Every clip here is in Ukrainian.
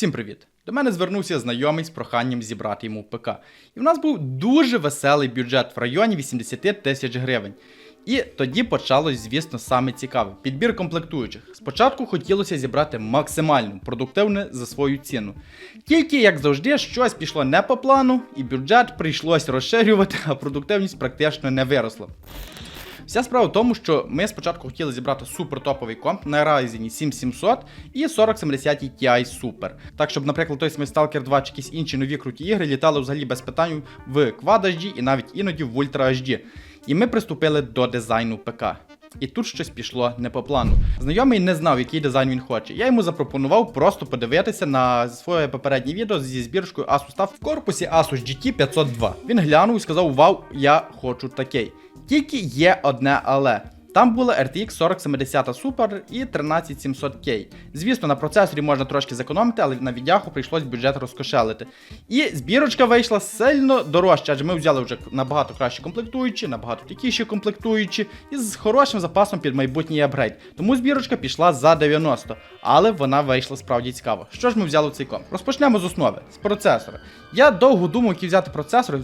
Всім привіт! До мене звернувся знайомий з проханням зібрати йому ПК. І в нас був дуже веселий бюджет в районі 80 тисяч гривень. І тоді почалось, звісно, саме цікаве підбір комплектуючих. Спочатку хотілося зібрати максимально продуктивне за свою ціну. Тільки, як завжди, щось пішло не по плану, і бюджет прийшлось розширювати, а продуктивність практично не виросла. Вся справа в тому, що ми спочатку хотіли зібрати супертоповий комп на Ryzen 7700 і 4070 Ti Super. Так, щоб, наприклад, той самий Stalker 2 чи якісь інші нові круті ігри літали взагалі без питань в Quad HD і навіть іноді в Ultra HD. І ми приступили до дизайну ПК. І тут щось пішло не по плану. Знайомий не знав, який дизайн він хоче. Я йому запропонував просто подивитися на своє попереднє відео зі збіркою Asus TUF в корпусі Asus GT 502. Він глянув і сказав: Вау, я хочу такий. Тільки є одне але. Там була RTX 4070 Super і 13700K. Звісно, на процесорі можна трошки зекономити, але на віддяху прийшлось бюджет розкошелити. І збірочка вийшла сильно дорожча, адже ми взяли вже набагато кращі комплектуючі, набагато такіші комплектуючі, і з хорошим запасом під майбутній апгрейд. Тому збірочка пішла за 90, але вона вийшла справді цікаво. Що ж ми взяли в цей комп? Розпочнемо з основи, з процесора. Я довго думав, який взяти процесор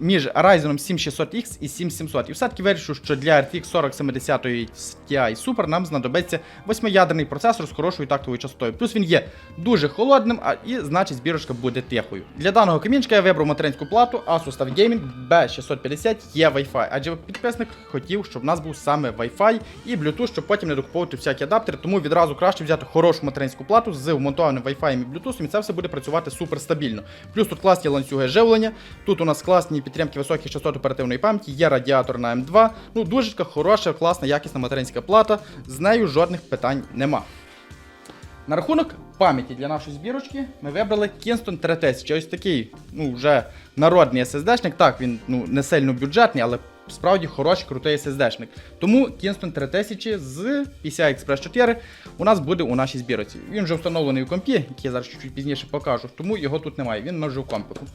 між Ryzen 7600X і 7700. І все-таки вирішив, що для RTX 4070 Ti Super нам знадобиться восьмиядерний процесор з хорошою тактовою частотою. Плюс він є дуже холодним, а і значить збірочка буде тихою. Для даного камінчика я вибрав материнську плату Asus TUF Gaming B650 є Wi-Fi, адже підписник хотів, щоб в нас був саме Wi-Fi і Bluetooth, щоб потім не докуповувати всякі адаптери, тому відразу краще взяти хорошу материнську плату з вмонтованим Wi-Fi і Bluetooth, і це все буде працювати супер стабільно. Плюс тут класні ланцюги живлення, тут у нас класні підтримки високих частот оперативної пам'яті, є радіатор на М2. Ну, дуже хороша, класна, якісна материнська плата. З нею жодних питань нема. На рахунок пам'яті для нашої збірочки ми вибрали Kingston 3000. Ось такий, ну, вже народний SSD-шник. Так, він ну, не сильно бюджетний, але справді хороший, крутий SSD-шник. Тому Kingston 3000 з PCI Express 4 у нас буде у нашій збірці. Він вже встановлений у компі, який я зараз чуть пізніше покажу, тому його тут немає, він вже у компіку.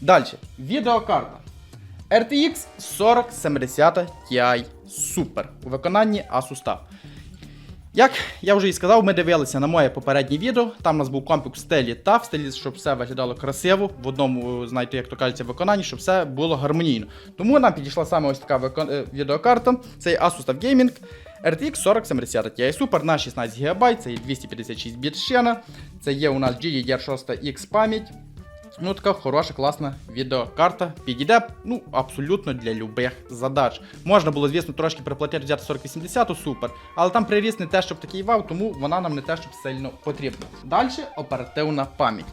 Далі, відеокарта. RTX 4070 Ti Super у виконанні Asus TUF. Як я вже і сказав, ми дивилися на моє попереднє відео. Там у нас був компік в стилі та в стилі, щоб все виглядало красиво, в одному, знаєте, як то кажеться, виконанні, щоб все було гармонійно. Тому нам підійшла саме ось така викон... е, відеокарта. Це Asus TUF Gaming RTX 4070 Ti Super на 16 ГБ, це є 256 біт шина, це є у нас GDDR6X пам'ять. Ну, така хороша, класна відеокарта. Підійде ну, абсолютно для любих задач. Можна було, звісно, трошки приплатити взяти 4080 супер, але там приріс не те, щоб такий вау, тому вона нам не те, щоб сильно потрібна. Далі оперативна пам'ять.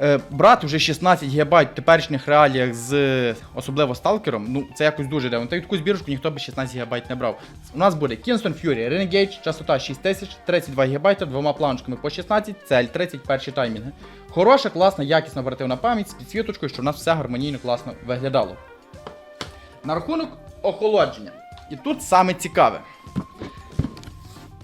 Е, брати вже 16 ГБ в теперішніх реаліях з особливо сталкером, ну це якось дуже дивно. Та й таку збірочку ніхто би 16 ГБ не брав. У нас буде Kingston Fury Renegade, частота 6000, 32 ГБ, двома планочками по 16, цель 31 таймінги. Хороша, класна, якісна оперативна пам'ять з підсвіточкою, щоб у нас все гармонійно класно виглядало. На рахунок охолодження. І тут саме цікаве.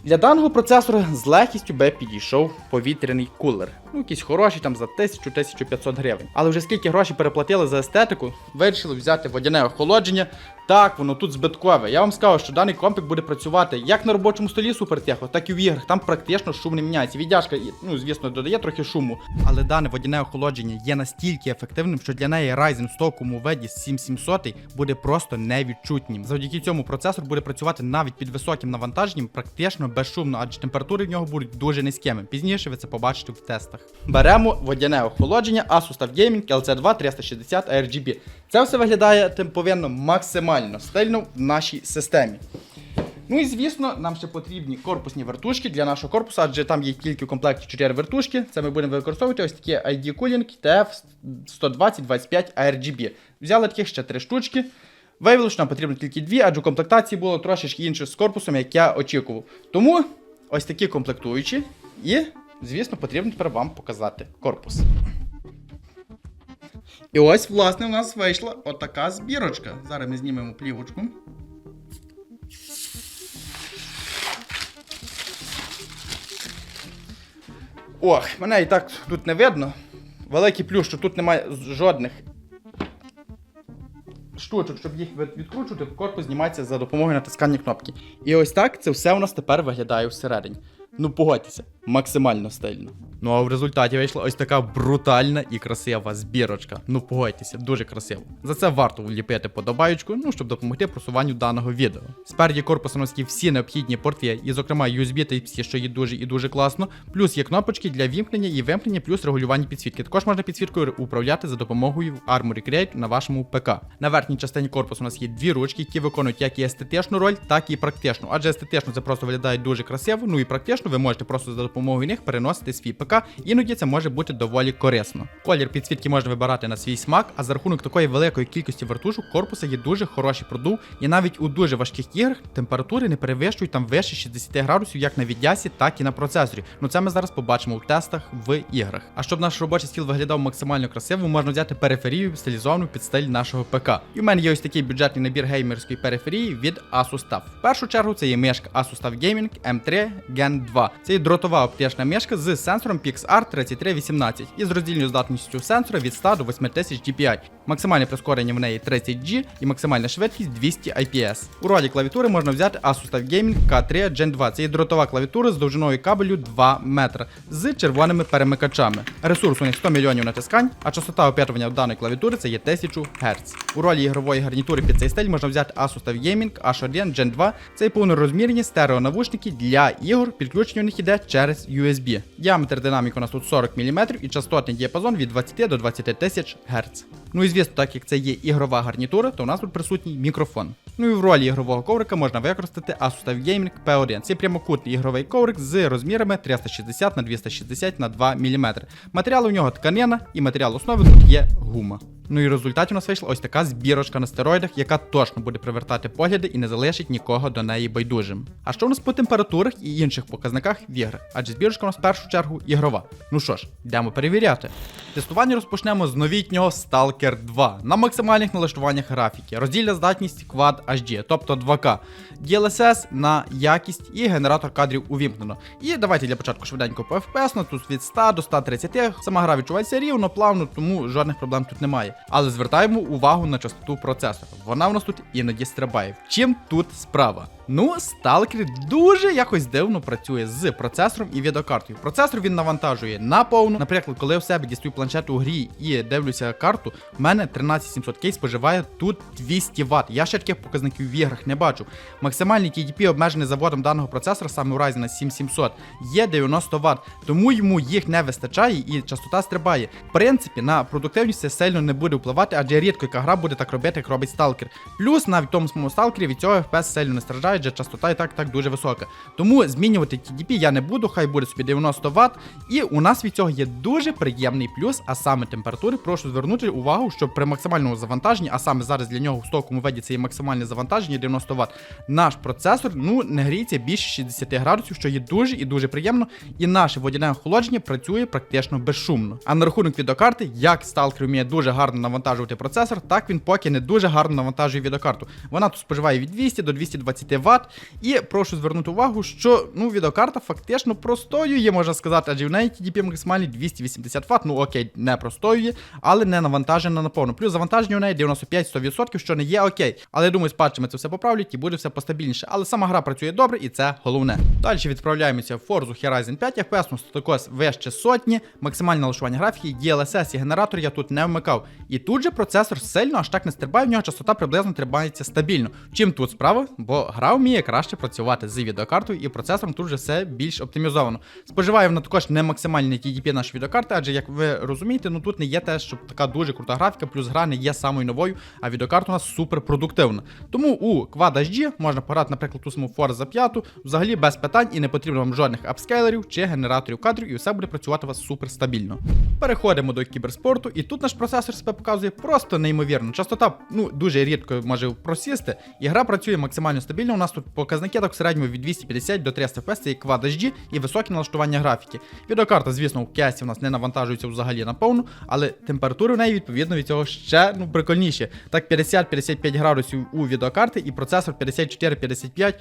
Для даного процесора з легкістю би підійшов повітряний кулер. Ну, якийсь хороший там за 1000-1500 гривень. Але вже скільки грошей переплатили за естетику, вирішили взяти водяне охолодження. Так, воно тут збиткове. Я вам скажу, що даний компік буде працювати як на робочому столі супертехо, так і в іграх. Там практично шум не міняється. Віддяжка, ну звісно, додає трохи шуму. Але дане водяне охолодження є настільки ефективним, що для неї Ryzen в стоковому виді 7700 буде просто невідчутнім. Завдяки цьому процесор буде працювати навіть під високим навантаженням, практично безшумно, адже температури в нього будуть дуже низькими. Пізніше ви це побачите в тестах. Беремо водяне охолодження Asus TUF Gaming LC2 360 RGB. Це все виглядає тим повинно максимально стильно в нашій системі. Ну і звісно, нам ще потрібні корпусні вертушки для нашого корпусу, адже там є тільки в комплекті 4 вертушки. Це ми будемо використовувати ось такі ID Cooling TF 12025 RGB. Взяли таких ще 3 штучки. Виявилося, що нам потрібно тільки дві, адже у комплектації було трошечки інше з корпусом, як я очікував. Тому ось такі комплектуючі. І, звісно, потрібно тепер вам показати корпус. І ось, власне, у нас вийшла отака збірочка. Зараз ми знімемо плівочку. Ох, мене і так тут не видно. Великий плюс, що тут немає жодних штучок, щоб їх відкручувати, корпус знімається за допомогою натискання кнопки. І ось так це все у нас тепер виглядає всередині. Ну погодьтеся, максимально стильно. Ну а в результаті вийшла ось така брутальна і красива збірочка. Ну погодьтеся, дуже красиво. За це варто вліпити подобаючку, ну щоб допомогти просуванню даного відео. Спереді корпусу у всі необхідні порти, і, зокрема, USB Type-C, що є дуже і дуже класно. Плюс є кнопочки для вімкнення і вимкнення, плюс регулювання підсвітки. Також можна підсвіткою управляти за допомогою Armoury Create на вашому ПК. На верхній частині корпусу у нас є дві ручки, які виконують як і естетичну роль, так і практичну. Адже естетично це просто виглядає дуже красиво. Ну і практично ви можете просто за допомогою них переносити свій ПК. Іноді це може бути доволі корисно. Колір підсвітки можна вибирати на свій смак, а за рахунок такої великої кількості вертушок корпуса є дуже хороший продув, і навіть у дуже важких іграх температури не перевищують там вище 60 градусів як на віддясі, так і на процесорі. Ну це ми зараз побачимо в тестах в іграх. А щоб наш робочий стіл виглядав максимально красиво, можна взяти периферію стилізовану під стиль нашого ПК. І в мене є ось такий бюджетний набір геймерської периферії від Asus TUF. В першу чергу це є мишка Asus TUF Gaming M3 Gen 2. Це є дротова оптична мишка з сенсором PXR 3318 і з роздільною здатністю сенсора від 100 до 8000 DPI. Максимальне прискорення в неї 30G і максимальна швидкість 200 IPS. У ролі клавіатури можна взяти Asus TUF Gaming K3 Gen 2. Це є дротова клавіатура з довжиною кабелю 2 метра з червоними перемикачами. Ресурс у них 100 мільйонів натискань, а частота опитування даної клавіатури це є 1000 Гц. У ролі ігрової гарнітури під цей стиль можна взяти Asus TUF Gaming H1 Gen 2. Це є повнорозмірні стереонавушники для ігор. Підключення у них іде через USB. Діаметр динаміку у нас тут 40 мм і частотний діапазон від 20 до 20 тисяч Гц. Ну і звісно, так як це є ігрова гарнітура, то у нас тут присутній мікрофон. Ну і в ролі ігрового коврика можна використати Asus Gaming P1. Це прямокутний ігровий коврик з розмірами 360 на 260 на 2 мм. Матеріал у нього тканина і матеріал основи тут є гума. Ну і результаті у нас вийшла ось така збірочка на стероїдах, яка точно буде привертати погляди і не залишить нікого до неї байдужим. А що у нас по температурах і інших показниках в іграх? Адже збірочка у нас в першу чергу ігрова. Ну що ж, йдемо перевіряти. Тестування розпочнемо з новітнього Stalker 2 на максимальних налаштуваннях графіки, роздільна здатність Quad HD, тобто 2К, DLSS на якість і генератор кадрів увімкнено. І давайте для початку швиденько по FPS, ну, тут від 100 до 130, сама гра відчувається рівно, плавно, тому жодних проблем тут немає. Але звертаємо увагу на частоту процесора. Вона у нас тут іноді стрибає. В чим тут справа? Ну, Stalker дуже якось дивно працює з процесором і відеокартою. Процесор він навантажує наповну. Наприклад, коли я в себе дістаю планшет у грі і дивлюся карту, в мене 13700K споживає тут 200 Вт. Я ще таких показників в іграх не бачу. Максимальний TDP обмежений заводом даного процесора, саме у Ryzen 7700, є 90 Вт, тому йому їх не вистачає і частота стрибає. В принципі, на продуктивність це сильно не буде впливати, адже рідко яка гра буде так робити, як робить Stalker. Плюс навіть в тому самому Stalker від цього FPS сильно не страждає, адже частота і так так дуже висока. Тому змінювати TDP я не буду, хай буде собі 90 Вт. І у нас від цього є дуже приємний плюс, а саме температури. Прошу звернути увагу, що при максимальному завантаженні, а саме зараз для нього в стоковому виді це є максимальне завантаження 90 Вт, наш процесор ну не гріється більше 60 градусів, що є дуже і дуже приємно. І наше водяне охолодження працює практично безшумно. А на рахунок відеокарти, як Stalker вміє дуже гарно навантажувати процесор, так він поки не дуже гарно навантажує відеокарту. Вона тут споживає від 200 до 220 Вт. І прошу звернути увагу, що ну відеокарта фактично простоює, можна сказати, адже в неї TDP максимальний 280 Вт. Ну окей, не простоює, але не навантажена наповну. Плюс завантаження у неї 95-100%, що не є окей. Але я думаю, з патчами це все поправлять і буде все постабільніше. Але сама гра працює добре, і це головне. Далі відправляємося в Forza Horizon 5 FPS, ну також вище сотні, максимальне налаштування графіки, DLSS і генератор я тут не вмикав. І тут же процесор сильно аж так не стрибає, в нього частота приблизно тримається стабільно. Чим тут справа? Бо гра вміє краще працювати з відеокартою і процесором тут вже все більш оптимізовано. Споживає вона також не максимальний TDP нашої відеокарти, адже як ви розумієте, ну тут не є те, щоб така дуже крута графіка, плюс гра не є самою новою, а відеокарта у нас супер продуктивна. Тому у Quad HD можна пограти, наприклад, ту саму Forza 5, взагалі без питань і не потрібно вам жодних апскейлерів чи генераторів кадрів, і все буде працювати у вас супер стабільно. Переходимо до кіберспорту, і тут наш процесор себе показує просто неймовірно. Частота ну дуже рідко може просісти, і гра працює максимально стабільно. У нас тут показники так в середньому від 250 до 300 FPS, це є Quad HD і високі налаштування графіки. Відеокарта, звісно, в кесті у нас не навантажується взагалі на повну, але температури в неї відповідно від цього ще ну прикольніші. Так 50-55 градусів у відеокарти і процесор 54-55.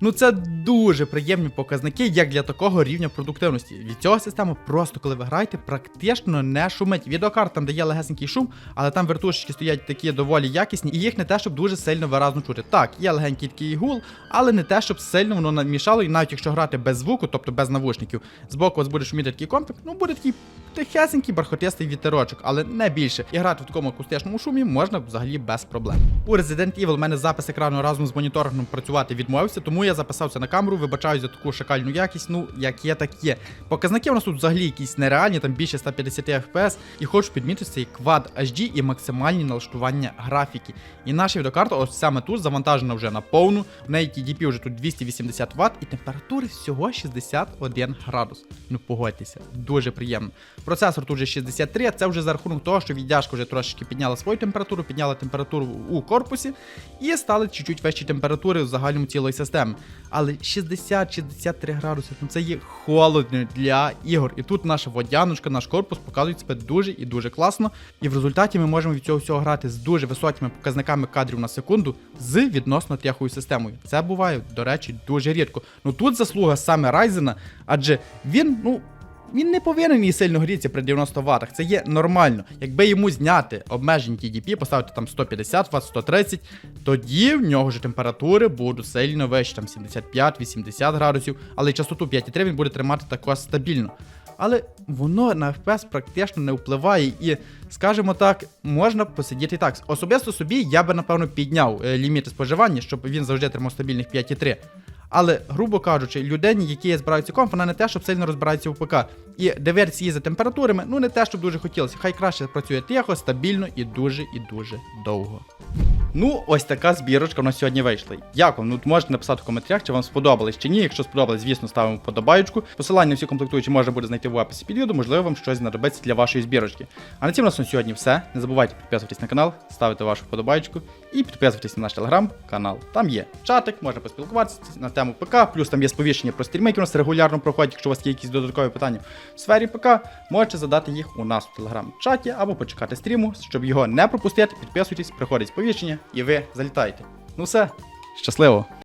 Ну це дуже приємні показники, як для такого рівня продуктивності. Від цього система просто, коли ви граєте, практично не шумить. Відеокарт там дає легесенький шум, але там вертушечки стоять такі доволі якісні, і їх не те, щоб дуже сильно виразно чути. Так, є легенький такий гул, Evil, але не те, щоб сильно воно намішало, і навіть якщо грати без звуку, тобто без навушників, збоку вас буде шуміти такий компік, ну буде такий тихесенький, бархотистий вітерочок, але не більше. І грати в такому акустичному шумі можна взагалі без проблем. У Resident Evil в мене запис екрану разом з моніторингом працювати відмовився, тому я записався на камеру, вибачаю за таку шакальну якість. Ну, як є, так є. Показники у нас тут взагалі якісь нереальні, там більше 150 FPS. І хочу підмітити цей Quad HD і максимальні налаштування графіки. І наша відеокарта, ось саме тут завантажена вже на повну. В неї TDP вже тут 280 Вт і температури всього 61 градус. Ну погодьтеся, дуже приємно. Процесор тут вже 63, це вже за рахунок того, що віддяжка вже трошечки підняла свою температуру, підняла температуру у корпусі і стали чуть-чуть вищі температури в загальному цілої системи. Але 60-63 градуси, ну це є холодно для ігор. І тут наша водяночка, наш корпус показують себе дуже і дуже класно. І в результаті ми можемо від цього всього грати з дуже високими показниками кадрів на секунду з відносно тихою системою. Це буває, до речі, дуже рідко. Ну тут заслуга саме Ryzen, адже він, ну. Він не повинен і сильно грітися при 90 Вт. Це є нормально. Якби йому зняти обмежень TDP, поставити там 150 Вт, 130, тоді в нього ж температури будуть сильно вищі, там 75-80 градусів, але частоту 5,3 він буде тримати також стабільно. Але воно на FPS практично не впливає, і, скажімо так, можна посидіти так. Особисто собі я би, напевно, підняв е, ліміти споживання, щоб він завжди тримав стабільних 5,3. Але, грубо кажучи, людині, які збираються комп, вона не те, щоб сильно розбирається в ПК. І диверсії за температурами, ну не те, щоб дуже хотілося. Хай краще працює тихо, стабільно і дуже і дуже довго. Ну, ось така збірочка у нас сьогодні вийшла. Як вам? Ну, можете написати в коментарях, чи вам сподобалось чи ні. Якщо сподобалось, звісно, ставимо вподобайку. Посилання на всі комплектуючі можна буде знайти в описі під відео, можливо, вам щось знадобиться для вашої збірочки. А на цьому у нас на сьогодні все. Не забувайте підписуватись на канал, ставити вашу вподобайку і підписуватись на наш телеграм-канал. Там є чатик, можна поспілкуватися на тему ПК, плюс там є сповіщення про стріми, які у нас регулярно проходять, якщо у вас є якісь додаткові питання в сфері ПК, можете задати їх у нас в телеграм-чаті або почекати стріму, щоб його не пропустити. Підписуйтесь, приходить сповіщення і ви залітаєте. Ну все, щасливо!